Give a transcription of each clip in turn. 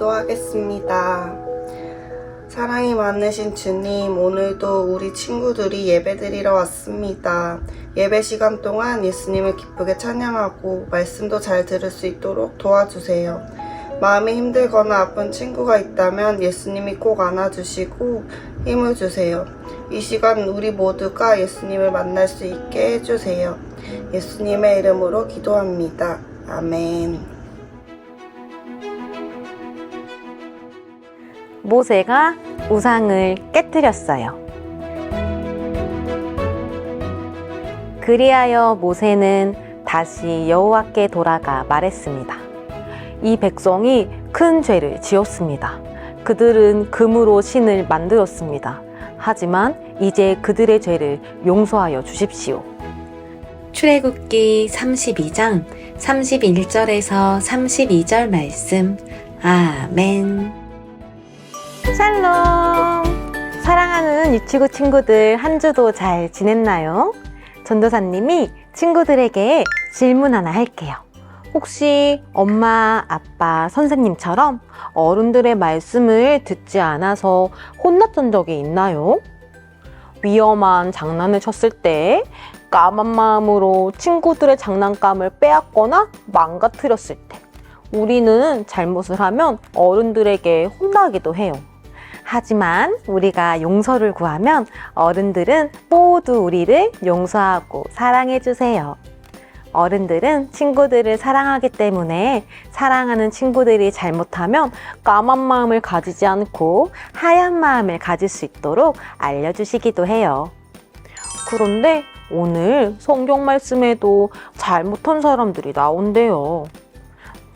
기도하겠습니다. 사랑이 많으신 주님, 오늘도 우리 친구들이 예배드리러 왔습니다. 예배 시간 동안 예수님을 기쁘게 찬양하고 말씀도 잘 들을 수 있도록 도와주세요. 마음이 힘들거나 아픈 친구가 있다면 예수님이 꼭 안아주시고 힘을 주세요. 이 시간 우리 모두가 예수님을 만날 수 있게 해주세요. 예수님의 이름으로 기도합니다. 아멘. 모세가 우상을 깨뜨렸어요. 그리하여 모세는 다시 여호와께 돌아가 말했습니다. 이 백성이 큰 죄를 지었습니다. 그들은 금으로 신을 만들었습니다. 하지만 이제 그들의 죄를 용서하여 주십시오. 출애굽기 32장 31절에서 32절 말씀. 아멘. 샬롬! 사랑하는 유치구 친구들 한 주도 잘 지냈나요? 전도사님이 친구들에게 질문 하나 할게요. 혹시 엄마, 아빠, 선생님처럼 어른들의 말씀을 듣지 않아서 혼났던 적이 있나요? 위험한 장난을 쳤을 때 까만 마음으로 친구들의 장난감을 빼앗거나 망가뜨렸을 때 우리는 잘못을 하면 어른들에게 혼나기도 해요. 하지만 우리가 용서를 구하면 어른들은 모두 우리를 용서하고 사랑해 주세요. 어른들은 친구들을 사랑하기 때문에 사랑하는 친구들이 잘못하면 까만 마음을 가지지 않고 하얀 마음을 가질 수 있도록 알려주시기도 해요. 그런데 오늘 성경 말씀에도 잘못한 사람들이 나온대요.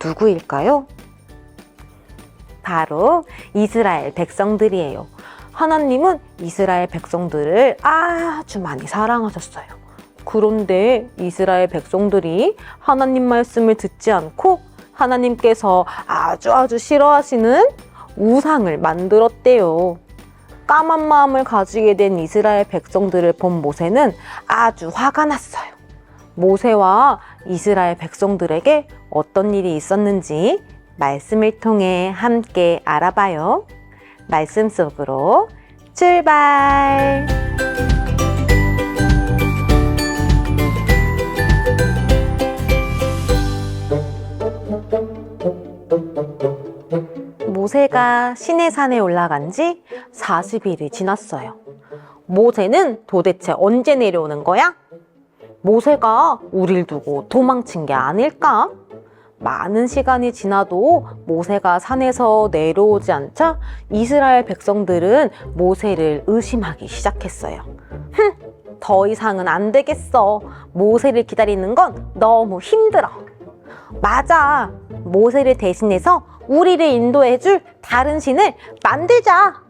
누구일까요? 바로 이스라엘 백성들이에요. 하나님은 이스라엘 백성들을 아주 많이 사랑하셨어요. 그런데 이스라엘 백성들이 하나님 말씀을 듣지 않고 하나님께서 아주 아주 싫어하시는 우상을 만들었대요. 까만 마음을 가지게 된 이스라엘 백성들을 본 모세는 아주 화가 났어요. 모세와 이스라엘 백성들에게 어떤 일이 있었는지 말씀을 통해 함께 알아봐요. 말씀 속으로 출발! 모세가 시내산에 올라간 지 40일이 지났어요. 모세는 도대체 언제 내려오는 거야? 모세가 우릴 두고 도망친 게 아닐까? 많은 시간이 지나도 모세가 산에서 내려오지 않자 이스라엘 백성들은 모세를 의심하기 시작했어요. 흥, 더 이상은 안 되겠어. 모세를 기다리는 건 너무 힘들어. 맞아. 모세를 대신해서 우리를 인도해줄 다른 신을 만들자.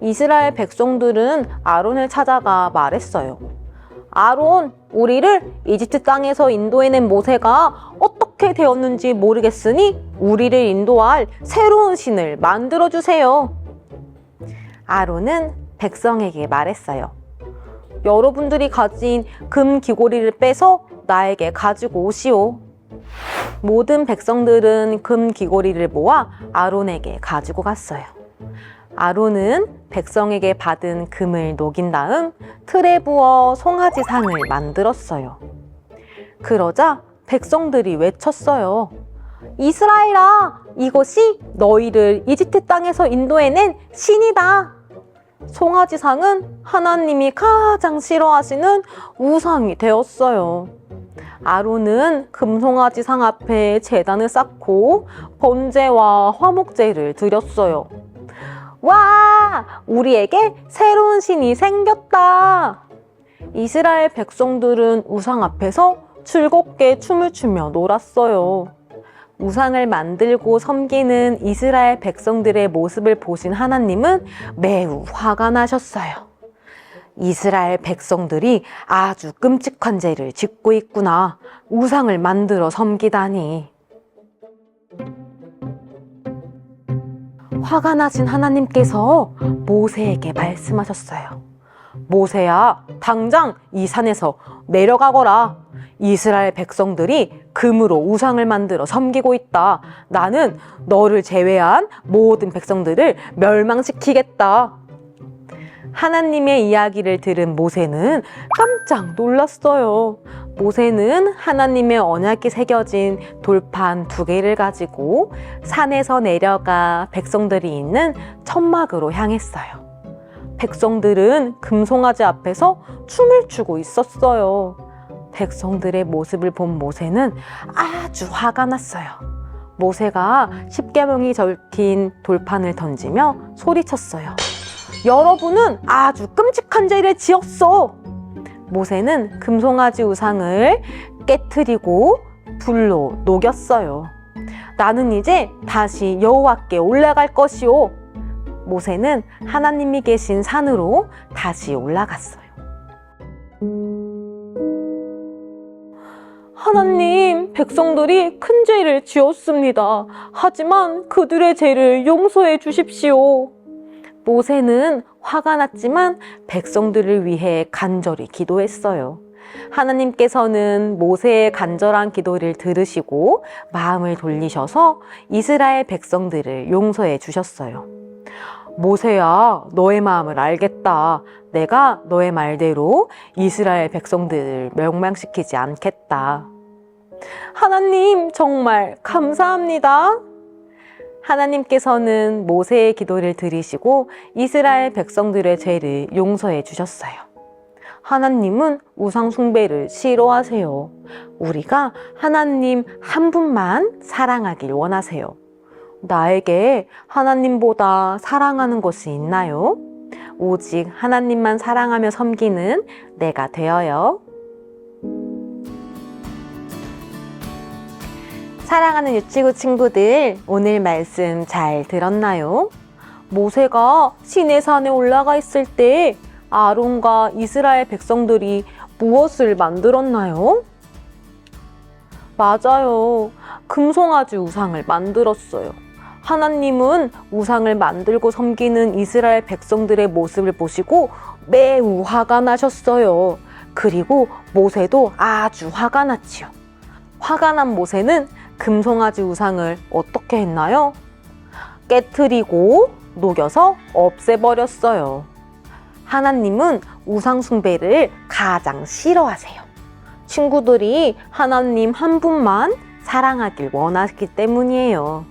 이스라엘 백성들은 아론을 찾아가 말했어요. 아론, 우리를 이집트 땅에서 인도해낸 모세가 어떻게 되었는지 모르겠으니 우리를 인도할 새로운 신을 만들어 주세요. 아론은 백성에게 말했어요. 여러분들이 가진 금 귀고리를 빼서 나에게 가지고 오시오. 모든 백성들은 금 귀고리를 모아 아론에게 가지고 갔어요. 아론은 백성에게 받은 금을 녹인 다음 틀에 부어 송아지 상을 만들었어요. 그러자 백성들이 외쳤어요. 이스라엘아, 이것이 너희를 이집트 땅에서 인도해낸 신이다. 송아지 상은 하나님이 가장 싫어하시는 우상이 되었어요. 아론은 금송아지 상 앞에 재단을 쌓고 번제와 화목제를 드렸어요. 와! 우리에게 새로운 신이 생겼다! 이스라엘 백성들은 우상 앞에서 즐겁게 춤을 추며 놀았어요. 우상을 만들고 섬기는 이스라엘 백성들의 모습을 보신 하나님은 매우 화가 나셨어요. 이스라엘 백성들이 아주 끔찍한 죄를 짓고 있구나. 우상을 만들어 섬기다니. 화가 나신 하나님께서 모세에게 말씀하셨어요. 모세야, 당장 이 산에서 내려가거라. 이스라엘 백성들이 금으로 우상을 만들어 섬기고 있다. 나는 너를 제외한 모든 백성들을 멸망시키겠다. 하나님의 이야기를 들은 모세는 깜짝 놀랐어요. 모세는 하나님의 언약이 새겨진 돌판 두 개를 가지고 산에서 내려가 백성들이 있는 천막으로 향했어요. 백성들은 금송아지 앞에서 춤을 추고 있었어요. 백성들의 모습을 본 모세는 아주 화가 났어요. 모세가 십계명이 적힌 돌판을 던지며 소리쳤어요. 여러분은 아주 끔찍한 죄를 지었어. 모세는 금송아지 우상을 깨뜨리고 불로 녹였어요. 나는 이제 다시 여호와께 올라갈 것이오. 모세는 하나님이 계신 산으로 다시 올라갔어요. 하나님, 백성들이 큰 죄를 지었습니다. 하지만 그들의 죄를 용서해 주십시오. 모세는 화가 났지만 백성들을 위해 간절히 기도했어요. 하나님께서는 모세의 간절한 기도를 들으시고 마음을 돌리셔서 이스라엘 백성들을 용서해 주셨어요. 모세야, 너의 마음을 알겠다. 내가 너의 말대로 이스라엘 백성들을 멸망시키지 않겠다. 하나님, 정말 감사합니다. 하나님께서는 모세의 기도를 들으시고 이스라엘 백성들의 죄를 용서해 주셨어요. 하나님은 우상숭배를 싫어하세요. 우리가 하나님 한 분만 사랑하길 원하세요. 나에게 하나님보다 사랑하는 것이 있나요? 오직 하나님만 사랑하며 섬기는 내가 되어요. 사랑하는 유치구 친구들, 오늘 말씀 잘 들었나요? 모세가 시내 산에 올라가 있을 때 아론과 이스라엘 백성들이 무엇을 만들었나요? 맞아요. 금송아지 우상을 만들었어요. 하나님은 우상을 만들고 섬기는 이스라엘 백성들의 모습을 보시고 매우 화가 나셨어요. 그리고 모세도 아주 화가 났지요. 화가 난 모세는 금송아지 우상을 어떻게 했나요? 깨뜨리고 녹여서 없애버렸어요. 하나님은 우상숭배를 가장 싫어하세요. 친구들이 하나님 한 분만 사랑하길 원하기 때문이에요.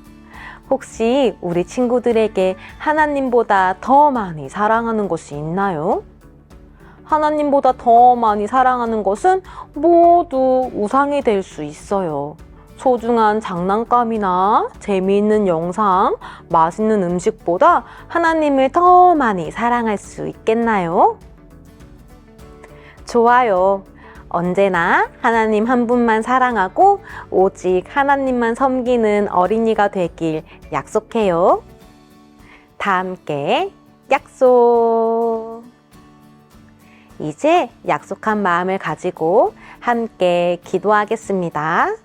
혹시 우리 친구들에게 하나님보다 더 많이 사랑하는 것이 있나요? 하나님보다 더 많이 사랑하는 것은 모두 우상이 될 수 있어요. 소중한 장난감이나 재미있는 영상, 맛있는 음식보다 하나님을 더 많이 사랑할 수 있겠나요? 좋아요. 언제나 하나님 한 분만 사랑하고 오직 하나님만 섬기는 어린이가 되길 약속해요. 다 함께 약속. 이제 약속한 마음을 가지고 함께 기도하겠습니다.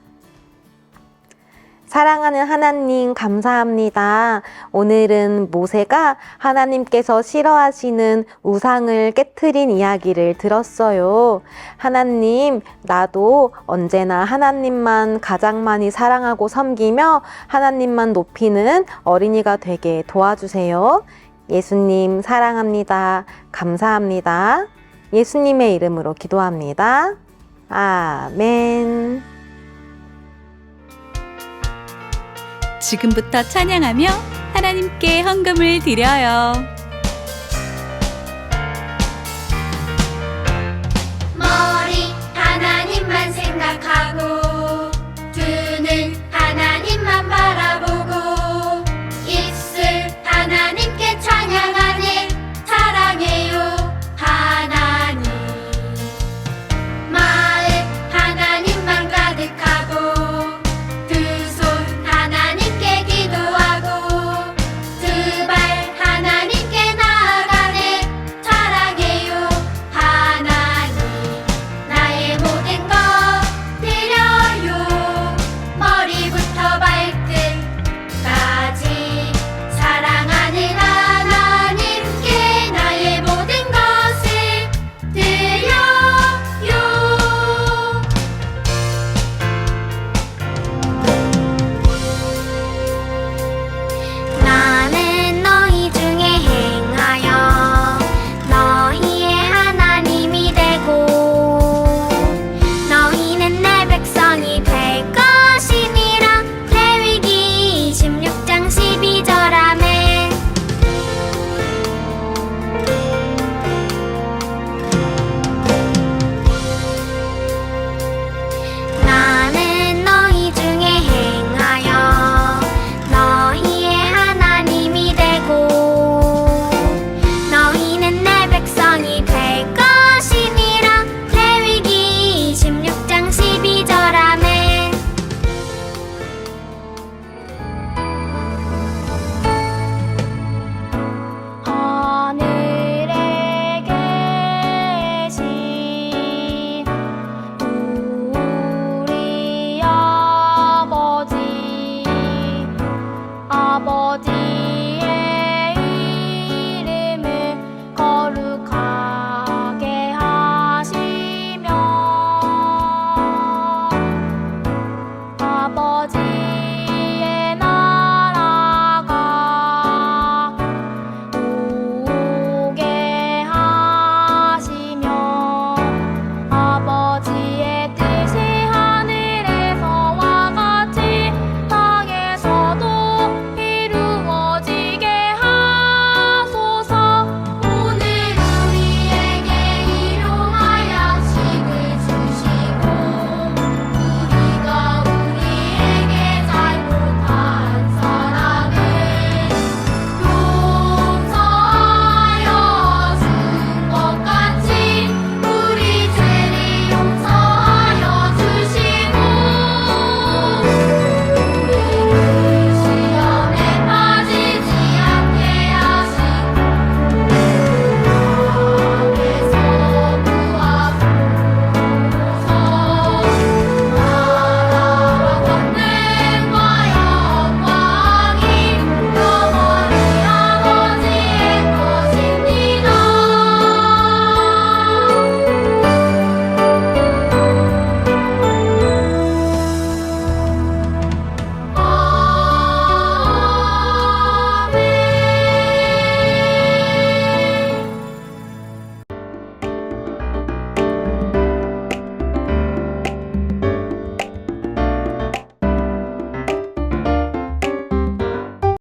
사랑하는 하나님, 감사합니다. 오늘은 모세가 하나님께서 싫어하시는 우상을 깨뜨린 이야기를 들었어요. 하나님, 나도 언제나 하나님만 가장 많이 사랑하고 섬기며 하나님만 높이는 어린이가 되게 도와주세요. 예수님, 사랑합니다. 감사합니다. 예수님의 이름으로 기도합니다. 아멘. 지금부터 찬양하며 하나님께 헌금을 드려요.